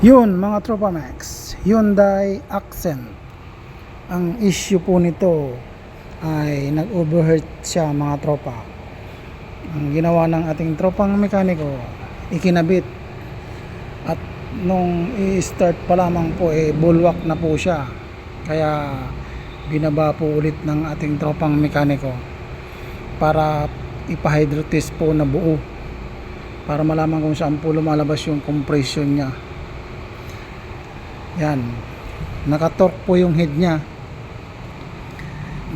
Yun mga Tropa Max, Hyundai Accent. Ang issue po nito ay nag-overheat siya mga tropa. Ang ginawa ng ating tropang mekaniko, ikinabit. At nung i-start pa lamang po, eh, bulwak na po siya. Kaya binaba po ulit ng ating tropang mekaniko para ipahydrotest po na buo para malaman kung saan po lumalabas yung compression niya yan. Nakatorque po yung head niya.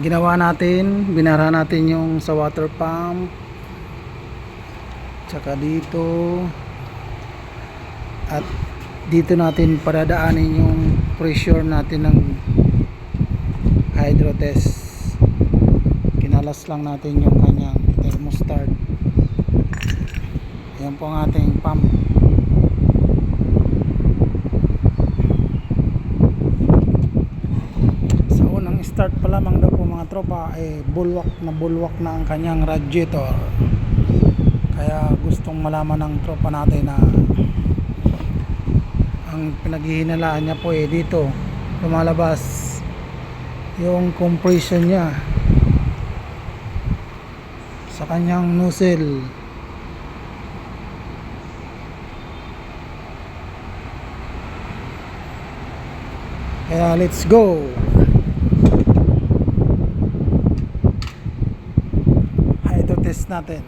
Ginawa natin binara natin yung sa water pump. Tsaka dito. At dito natin paradaanin yung pressure natin ng hydro test kinalas lang natin yung kanyang thermostat. Yan po ang ating pump sa unang start pa lamang daw po mga tropa eh bulwak na bulwak na ang kanyang radiator. Kaya gustong malaman ng tropa natin na ang pinaghihinalaan niya po eh dito lumalabas yung compression niya sa kanyang nozzle. Kaya let's go natin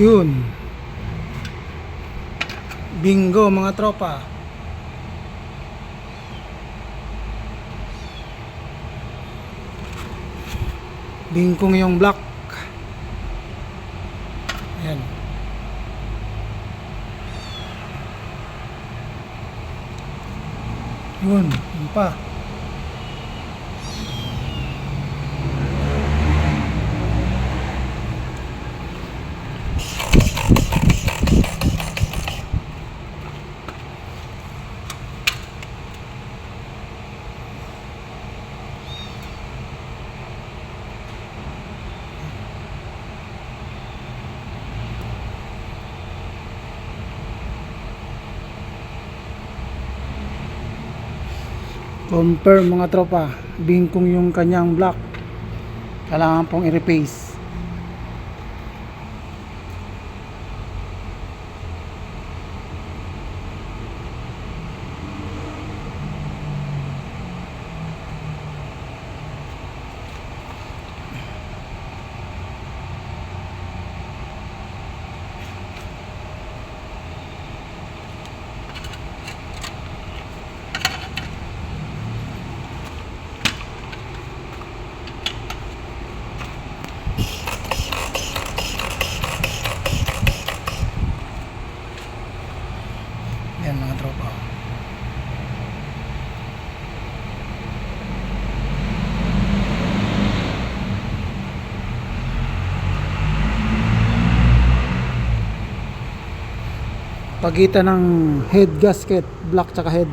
Yun. Bingo mga tropa. Bingkong yung black. Ayan. Yun, yun pa. Confirm mga tropa, bingkong yung kanyang block. Kailangan pong i-replace. Yan mga tropa. Pagitan ng head gasket, black tsaka head.